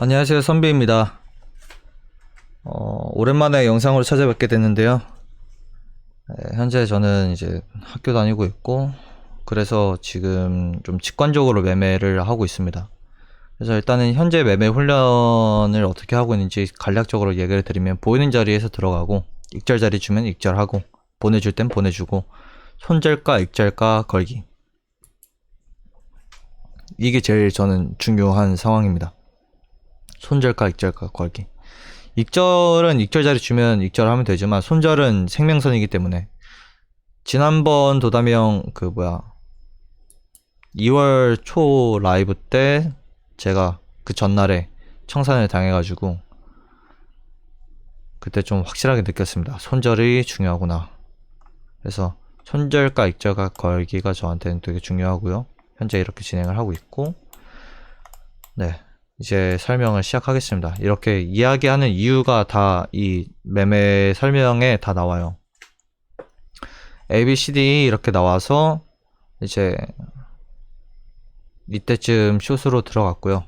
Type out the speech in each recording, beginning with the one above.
안녕하세요 선비입니다. 어, 오랜만에 영상으로 찾아뵙게 됐는데요. 네, 현재 저는 이제 학교 다니고 있고 그래서 지금 좀 직관적으로 매매를 하고 있습니다. 그래서 일단은 현재 매매 훈련을 어떻게 하고 있는지 간략적으로 얘기를 드리면 보이는 자리에서 들어가고 익절 자리 주면 익절하고 보내줄 땐 보내주고 손절가 익절가 걸기. 이게 제일 저는 중요한 상황입니다 손절가 익절가 걸기. 익절은 익절 자리 주면 익절하면 되지만 손절은 생명선이기 때문에. 지난번 도담형 그 뭐야 2월 초 라이브 때 제가 그 전날에 청산을 당해가지고 그때 좀 확실하게 느꼈습니다. 손절이 중요하구나. 그래서 손절가 익절가 걸기가 저한테는 되게 중요하고요. 현재 이렇게 진행을 하고 있고. 네 이제 설명을 시작하겠습니다. 이렇게 이야기하는 이유가 다 이 매매 설명에 다 나와요. A, B, C, D 이렇게 나와서 이제 이때쯤 숏으로 들어갔고요.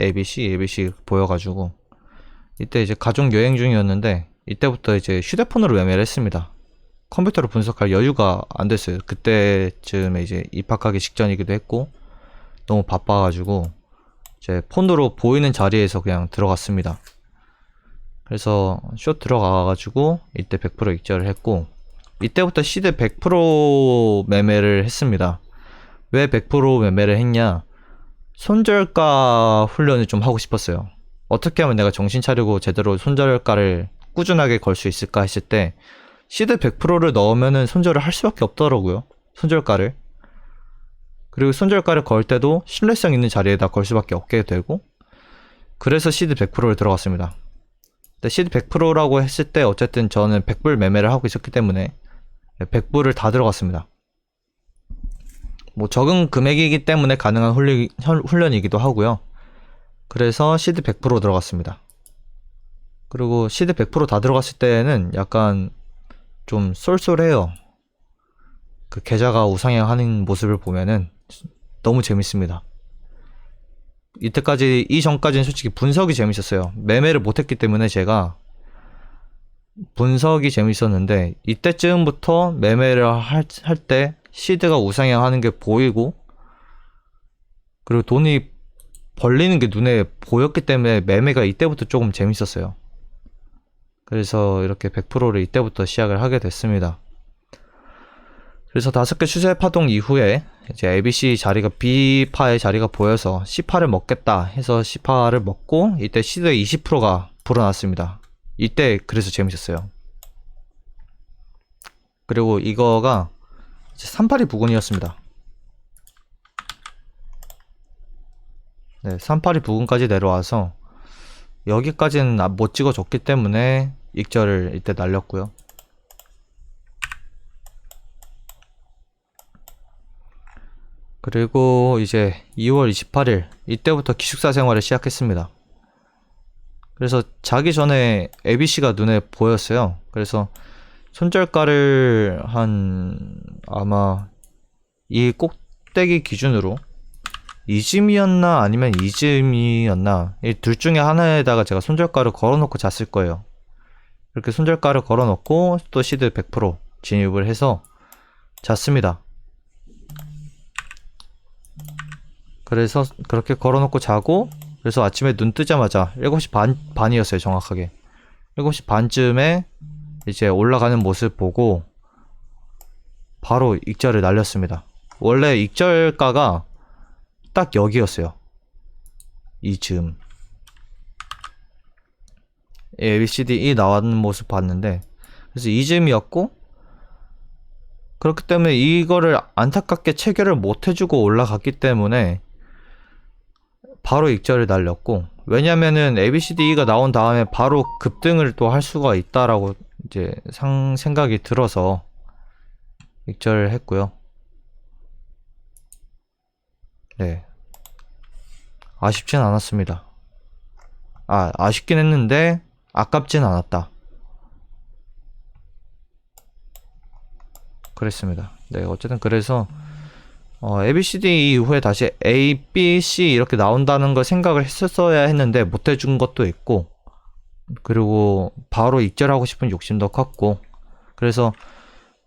A, B, C, A, B, C 보여가지고 이때 이제 가족 여행 중이었는데 이때부터 이제 휴대폰으로 매매를 했습니다. 컴퓨터로 분석할 여유가 안 됐어요. 그때쯤에 이제 입학하기 직전이기도 했고 너무 바빠가지고 이제 폰으로 보이는 자리에서 그냥 들어갔습니다. 그래서 숏 들어가가지고 이때 100% 익절을 했고 이때부터 시드 100% 매매를 했습니다. 왜 100% 매매를 했냐? 손절가 훈련을 좀 하고 싶었어요. 어떻게 하면 내가 정신 차리고 제대로 손절가를 꾸준하게 걸 수 있을까 했을 때 시드 100%를 넣으면은 손절을 할 수밖에 없더라고요. 손절가를. 그리고 손절가를 걸 때도 신뢰성 있는 자리에다 걸 수밖에 없게 되고 그래서 시드 100%를 들어갔습니다. 근데 시드 100%라고 했을 때 어쨌든 저는 100불 매매를 하고 있었기 때문에 100불을 다 들어갔습니다. 뭐 적은 금액이기 때문에 가능한 훈련, 훈련이기도 하고요. 그래서 시드 100% 들어갔습니다. 그리고 시드 100%다 들어갔을 때는 약간 좀 쏠쏠해요. 그 계좌가 우상향 하는 모습을 보면은 너무 재밌습니다. 이때까지 이전까지는 솔직히 분석이 재밌었어요. 매매를 못했기 때문에 제가 분석이 재밌었는데 이때쯤부터 매매를 할 때 시드가 우상향 하는 게 보이고 그리고 돈이 벌리는 게 눈에 보였기 때문에 매매가 이때부터 조금 재밌었어요. 그래서 이렇게 100%를 이때부터 시작을 하게 됐습니다. 그래서 다섯 개 추세 파동 이후에 이제 ABC 자리가 B파의 자리가 보여서 C파를 먹겠다 해서 C파를 먹고 이때 시드의 20%가 불어났습니다. 이때 그래서 재밌었어요. 그리고 이거가 38이 부근이었습니다. 네, 38이 부근까지 내려와서 여기까지는 못 찍어줬기 때문에 익절을 이때 날렸고요. 그리고 이제 2월 28일 이때부터 기숙사 생활을 시작했습니다. 그래서 자기 전에 ABC가 눈에 보였어요. 그래서 손절가를 한 아마 이 꼭대기 기준으로 이즘이었나 아니면 이즘이었나 이 둘 중에 하나에다가 제가 손절가를 걸어놓고 잤을 거예요. 이렇게 손절가를 걸어놓고 또 시드 100% 진입을 해서 잤습니다. 그래서 그렇게 걸어놓고 자고 그래서 아침에 눈 뜨자마자 7시 반, 반이었어요 정확하게. 7시 반쯤에 이제 올라가는 모습 보고 바로 익절을 날렸습니다. 원래 익절가가 딱 여기였어요. 이즈음. A, B, C, D, E 나왔는 모습 봤는데 그래서 이즈음이었고 그렇기 때문에 이거를 안타깝게 체결을 못 해주고 올라갔기 때문에 바로 익절을 날렸고 왜냐면은 ABCDE가 나온 다음에 바로 급등을 또 할 수가 있다라고 이제 상 생각이 들어서 익절을 했고요. 네. 아쉽진 않았습니다. 아, 아쉽긴 했는데 아깝진 않았다. 그랬습니다. 네, 어쨌든 그래서 어, ABCD 이후에 다시 A, B, C 이렇게 나온다는 걸 생각을 했었어야 했는데 못 해준 것도 있고 그리고 바로 익절하고 싶은 욕심도 컸고 그래서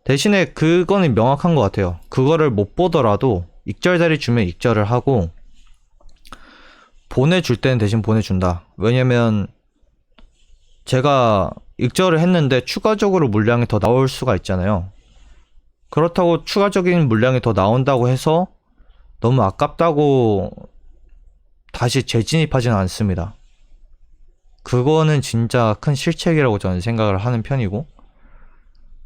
대신에 그거는 명확한 것 같아요. 그거를 못 보더라도 익절 자리 주면 익절을 하고 보내줄 때는 대신 보내준다. 왜냐면 제가 익절을 했는데 추가적으로 물량이 더 나올 수가 있잖아요. 그렇다고 추가적인 물량이 더 나온다고 해서 너무 아깝다고 다시 재진입하지는 않습니다. 그거는 진짜 큰 실책이라고 저는 생각을 하는 편이고,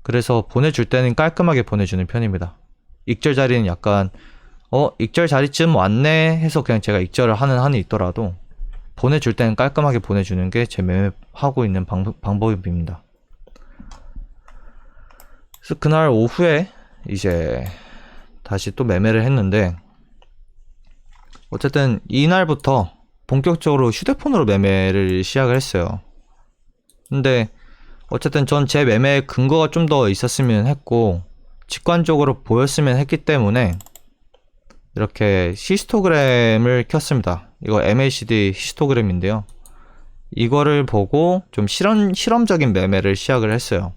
그래서 보내줄 때는 깔끔하게 보내주는 편입니다. 익절 자리는 약간, 어, 익절 자리쯤 왔네 해서 그냥 제가 익절을 하는 한이 있더라도, 보내줄 때는 깔끔하게 보내주는 게 제 매매하고 있는 방, 방법입니다. 그래서 그날 오후에 이제 다시 또 매매를 했는데 어쨌든 이날부터 본격적으로 휴대폰으로 매매를 시작을 했어요. 근데 어쨌든 전 제 매매 근거가 좀 더 있었으면 했고 직관적으로 보였으면 했기 때문에 이렇게 히스토그램을 켰습니다. 이거 MACD 히스토그램인데요. 이거를 보고 좀 실험, 실험적인 매매를 시작을 했어요.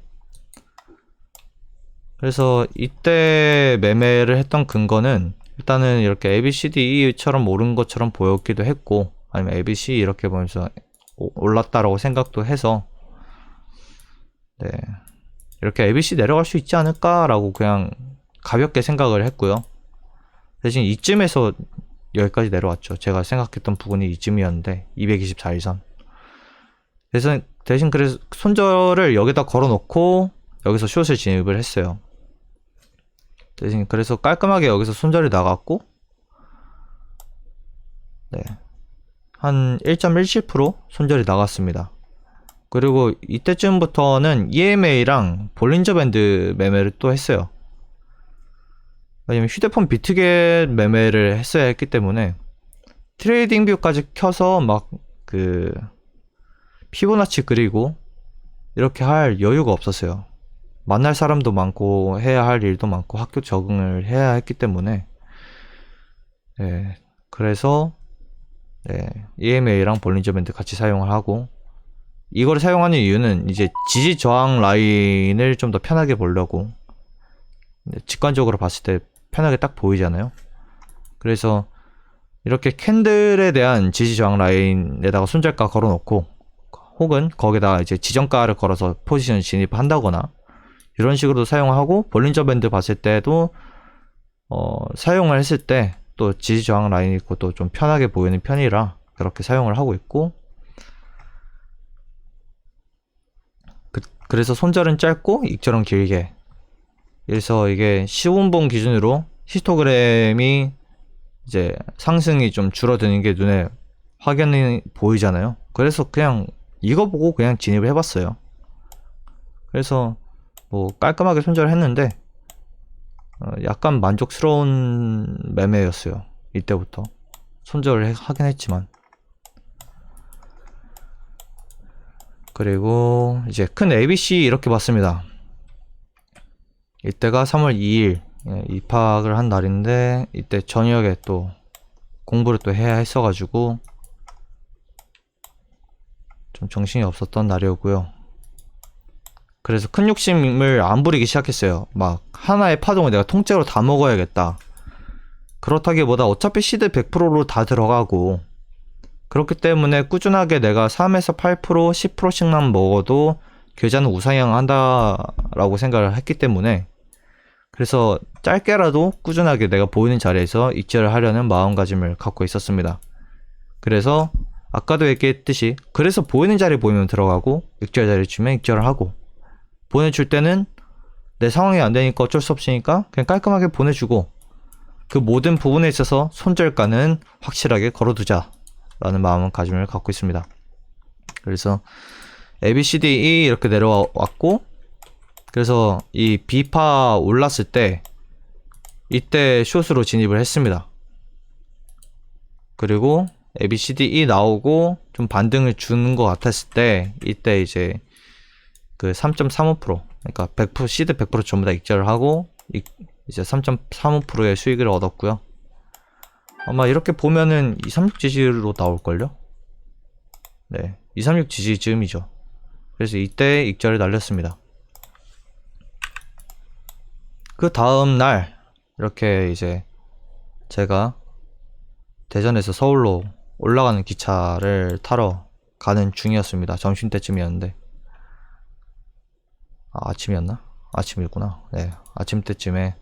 그래서 이때 매매를 했던 근거는 일단은 이렇게 ABCD처럼 오른 것처럼 보였기도 했고 아니면 ABC 이렇게 보면서 오- 올랐다라고 생각도 해서 네 이렇게 ABC 내려갈 수 있지 않을까라고 그냥 가볍게 생각을 했고요. 대신 이쯤에서 여기까지 내려왔죠. 제가 생각했던 부분이 이쯤이었는데 224일선. 대신 대신 그래서 손절을 여기다 걸어놓고 여기서 숏을 진입을 했어요. 대신 그래서 깔끔하게 여기서 손절이 나갔고 네. 한 1.17% 손절이 나갔습니다. 그리고 이때쯤부터는 EMA랑 볼린저 밴드 매매를 또 했어요. 왜냐면 휴대폰 비트겟 매매를 했어야 했기 때문에 트레이딩 뷰까지 켜서 막 그 피보나치 그리고 이렇게 할 여유가 없었어요. 만날 사람도 많고 해야 할 일도 많고 학교 적응을 해야 했기 때문에 네, 그래서 네, EMA랑 볼린저 밴드 같이 사용을 하고 이걸 사용하는 이유는 이제 지지 저항 라인을 좀 더 편하게 보려고 네, 직관적으로 봤을 때 편하게 딱 보이잖아요. 그래서 이렇게 캔들에 대한 지지 저항 라인에다가 손절가 걸어놓고 혹은 거기다 이제 지정가를 걸어서 포지션 진입한다거나 이런 식으로도 사용하고 볼린저 밴드 봤을 때도 어, 사용을 했을 때 또 지지 저항 라인이 있고 또 좀 편하게 보이는 편이라 그렇게 사용을 하고 있고 그, 그래서 손절은 짧고 익절은 길게 그래서 이게 15분봉 기준으로 히스토그램이 이제 상승이 좀 줄어드는 게 눈에 확연히 보이잖아요. 그래서 그냥 이거 보고 그냥 진입을 해봤어요. 그래서 뭐 깔끔하게 손절을 했는데 어, 약간 만족스러운 매매였어요. 이때부터 손절을 해- 하긴 했지만 그리고 이제 큰 ABC 이렇게 봤습니다. 이때가 3월 2일 예, 입학을 한 날인데 이때 저녁에 또 공부를 또 해야 했어가지고 좀 정신이 없었던 날이었고요. 그래서 큰 욕심을 안 부리기 시작했어요. 막 하나의 파동을 내가 통째로 다 먹어야겠다. 그렇다기보다 어차피 시드 100%로 다 들어가고 그렇기 때문에 꾸준하게 내가 3에서 8% 10%씩만 먹어도 계좌는 우상향 한다라고 생각을 했기 때문에 그래서 짧게라도 꾸준하게 내가 보이는 자리에서 익절을 하려는 마음가짐을 갖고 있었습니다. 그래서 아까도 얘기했듯이 그래서 보이는 자리 보이면 들어가고 익절 자리 주면 익절을 하고 보내줄 때는 내 상황이 안 되니까 어쩔 수 없으니까 그냥 깔끔하게 보내주고 그 모든 부분에 있어서 손절가는 확실하게 걸어두자 라는 마음 가짐을 갖고 있습니다. 그래서 ABCD 이렇게 내려왔고 그래서 이 B파 올랐을 때 이때 숏으로 진입을 했습니다. 그리고 ABCDE 나오고 좀 반등을 주는 것 같았을 때 이때 이제 그 3.35% 그러니까 100% 시드 100% 전부 다 익절을 하고 이- 이제 3.35%의 수익을 얻었고요. 아마 이렇게 보면은 236 지지로 나올걸요? 네, 236 지지쯤이죠. 그래서 이때 익절을 날렸습니다. 그 다음 날 이렇게 이제 제가 대전에서 서울로 올라가는 기차를 타러 가는 중이었습니다. 점심 때쯤이었는데 아, 아침이었나? 아침이구나. 네, 아침 때쯤에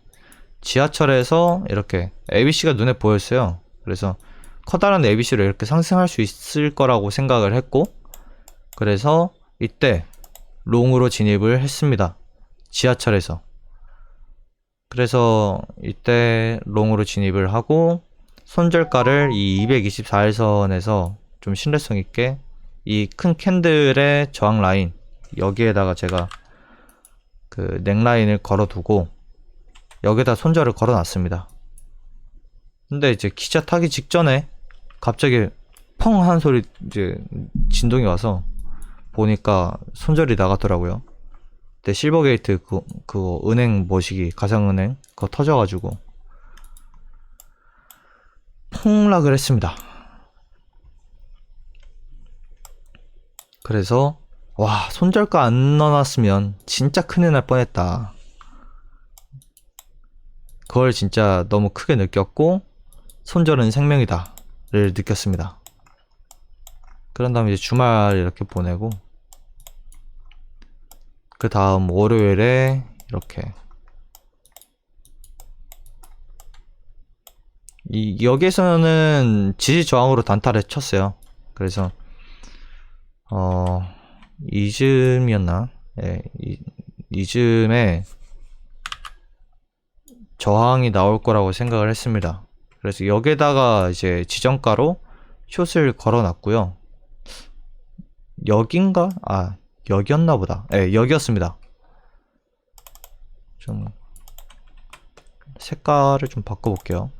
지하철에서 이렇게 ABC가 눈에 보였어요. 그래서 커다란 ABC로 이렇게 상승할 수 있을 거라고 생각을 했고, 그래서 이때 롱으로 진입을 했습니다. 지하철에서. 그래서 이때 롱으로 진입을 하고, 손절가를 이 224일선에서 좀 신뢰성 있게 이 큰 캔들의 저항 라인, 여기에다가 제가 그 넥라인을 걸어두고 여기다 손절을 걸어놨습니다. 근데 이제 기차 타기 직전에 갑자기 펑 한 소리 이제 진동이 와서 보니까 손절이 나갔더라고요. 그때 실버게이트 그, 그거 은행 모시기 가상은행 그거 터져가지고 폭락을 했습니다. 그래서 와 손절가 안 넣어놨으면 진짜 큰일 날 뻔했다. 그걸 진짜 너무 크게 느꼈고 손절은 생명이다 를 느꼈습니다. 그런 다음에 이제 주말 이렇게 보내고 그 다음 월요일에 이렇게 이 여기에서는 지지 저항으로 단타를 쳤어요. 그래서 어 이즘이었나? 예, 이, 이즘에 저항이 나올 거라고 생각을 했습니다. 그래서 여기에다가 이제 지정가로 숏을 걸어놨고요. 여긴가? 아, 여기였나 보다. 예, 여기였습니다. 좀 색깔을 좀 바꿔볼게요.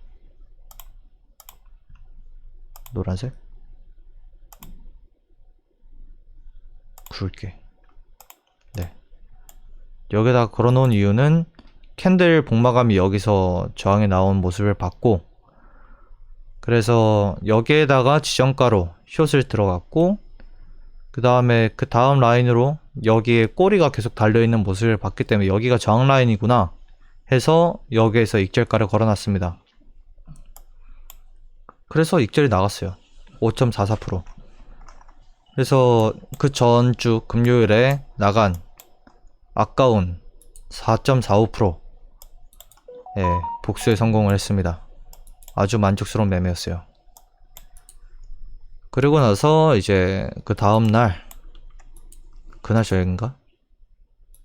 노란색? 굵게. 네. 여기다 걸어놓은 이유는 캔들 복마감이 여기서 저항에 나온 모습을 봤고 그래서 여기에다가 지정가로 숏을 들어갔고 그 다음에 그 다음 라인으로 여기에 꼬리가 계속 달려있는 모습을 봤기 때문에 여기가 저항 라인이구나 해서 여기에서 익절가를 걸어놨습니다. 그래서 익절이 나갔어요. 5.44% 그래서 그 전주 금요일에 나간 아까운 4.45% 예, 복수에 성공을 했습니다. 아주 만족스러운 매매였어요. 그리고 나서 이제 그 다음날 그날 저녁인가?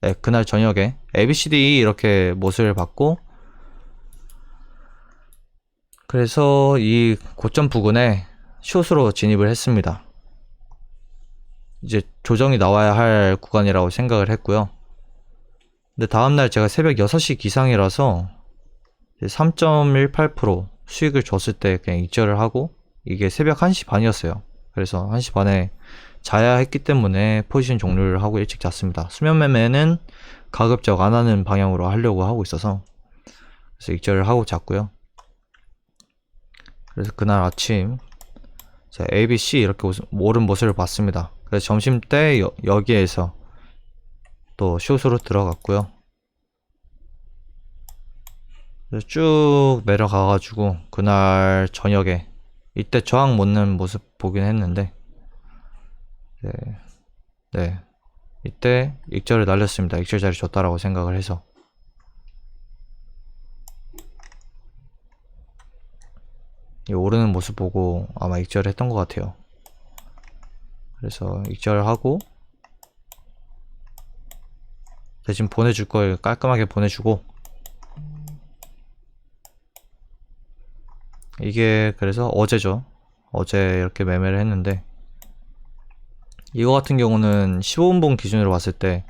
예, 그날 저녁에 ABCD 이렇게 모습을 받고 그래서 이 고점 부근에 숏으로 진입을 했습니다. 이제 조정이 나와야 할 구간이라고 생각을 했고요. 근데 다음날 제가 새벽 6시 기상이라서 3.18% 수익을 줬을 때 그냥 익절을 하고 이게 새벽 1시 반이었어요. 그래서 1시 반에 자야 했기 때문에 포지션 종료를 하고 일찍 잤습니다. 수면 매매는 가급적 안 하는 방향으로 하려고 하고 있어서 그래서 익절을 하고 잤고요. 그래서 그날 아침 자, ABC 이렇게 오른 모습을 봤습니다. 그래서 점심 때 여, 여기에서 또 숏으로 들어갔고요. 쭉 내려가가지고 그날 저녁에 이때 저항 못는 모습 보긴 했는데 네, 네 이때 익절을 날렸습니다. 익절 자리 줬다라고 생각을 해서 이 오르는 모습 보고 아마 익절을 했던 것 같아요. 그래서 익절을 하고 대신 보내줄 걸 깔끔하게 보내주고 이게 그래서 어제죠. 어제 이렇게 매매를 했는데 이거 같은 경우는 15분봉 기준으로 봤을 때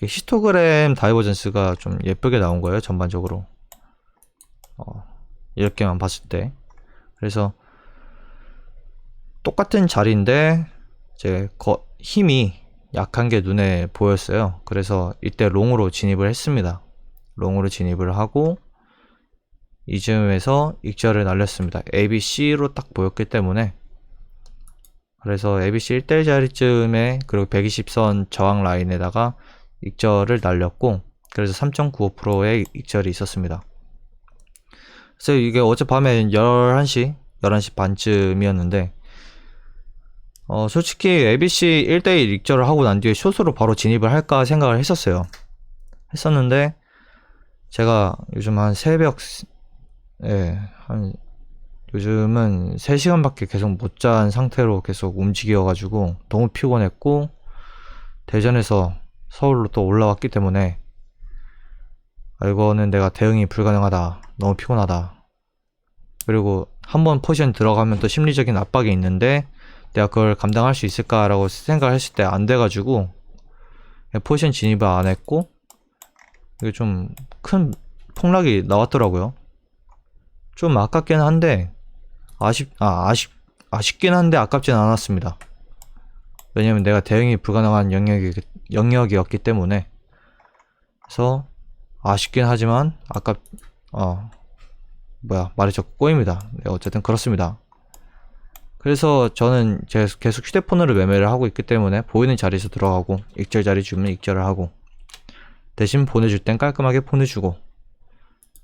히스토그램 다이버전스가 좀 예쁘게 나온 거예요. 전반적으로 어, 이렇게만 봤을 때 그래서 똑같은 자리인데 이제 거, 힘이 약한 게 눈에 보였어요. 그래서 이때 롱으로 진입을 했습니다. 롱으로 진입을 하고 이쯤에서 익절을 날렸습니다. ABC로 딱 보였기 때문에 그래서 ABC 1대1 자리쯤에 그리고 120선 저항 라인에다가 익절을 날렸고 그래서 3.95%의 익절이 있었습니다. 그래서 이게 어젯밤에 11시, 11시 반쯤이었는데 어, 솔직히 ABC 1대1 익절을 하고 난 뒤에 숏으로 바로 진입을 할까 생각을 했었어요. 했었는데 제가 요즘 한 새벽 예, 한 요즘은 3시간밖에 계속 못 잔 상태로 계속 움직여가지고 너무 피곤했고 대전에서 서울로 또 올라왔기 때문에 아, 이거는 내가 대응이 불가능하다. 너무 피곤하다. 그리고 한 번 포지션 들어가면 또 심리적인 압박이 있는데 내가 그걸 감당할 수 있을까라고 생각을 했을 때 안 돼가지고 포지션 진입을 안 했고 이게 좀 큰 폭락이 나왔더라고요. 좀 아깝긴 한데 아쉽 아 아쉽 아쉽긴 한데 아깝진 않았습니다. 왜냐면 내가 대응이 불가능한 영역이 영역이었기 때문에 그래서 아쉽긴 하지만 아깝 어 뭐야 말이 자꾸 꼬입니다. 네, 어쨌든 그렇습니다. 그래서 저는 제 계속 휴대폰으로 매매를 하고 있기 때문에 보이는 자리에서 들어가고 익절 자리 주면 익절을 하고 대신 보내줄 땐 깔끔하게 보내주고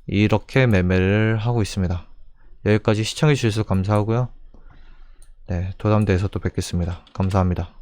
이렇게 매매를 하고 있습니다. 여기까지 시청해 주셔서 감사하고요. 네, 도담대에서 또 뵙겠습니다. 감사합니다.